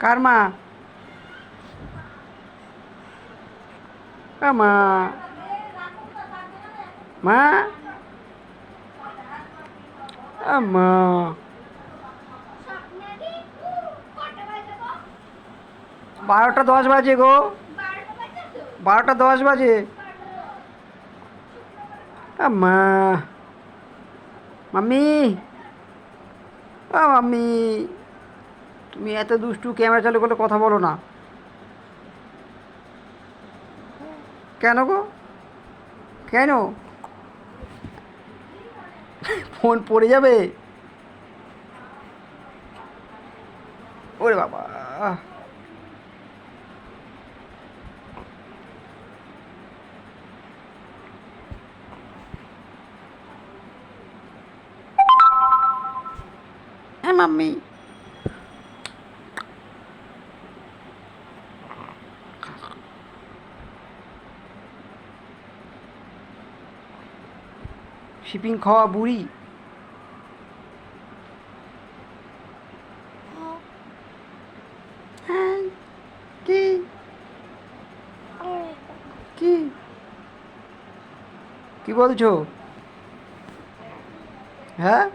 কার মা আ, মা মা আ, মা বারোটা দশ বাজে গো বারোটা দশ বাজে আ, মা মাম্মি ও মাম্মি তুমি এত দুষ্টু, ক্যামেরা চালু করলে কথা বলো না। কেন গো? কেন? ফোন পড়ে যাবে? ওরে বাবা। মাম্মি। শিপিং খাওয়া বুড়ি। হ্যাঁ কি? কি? কি বলছো? হ্যাঁ?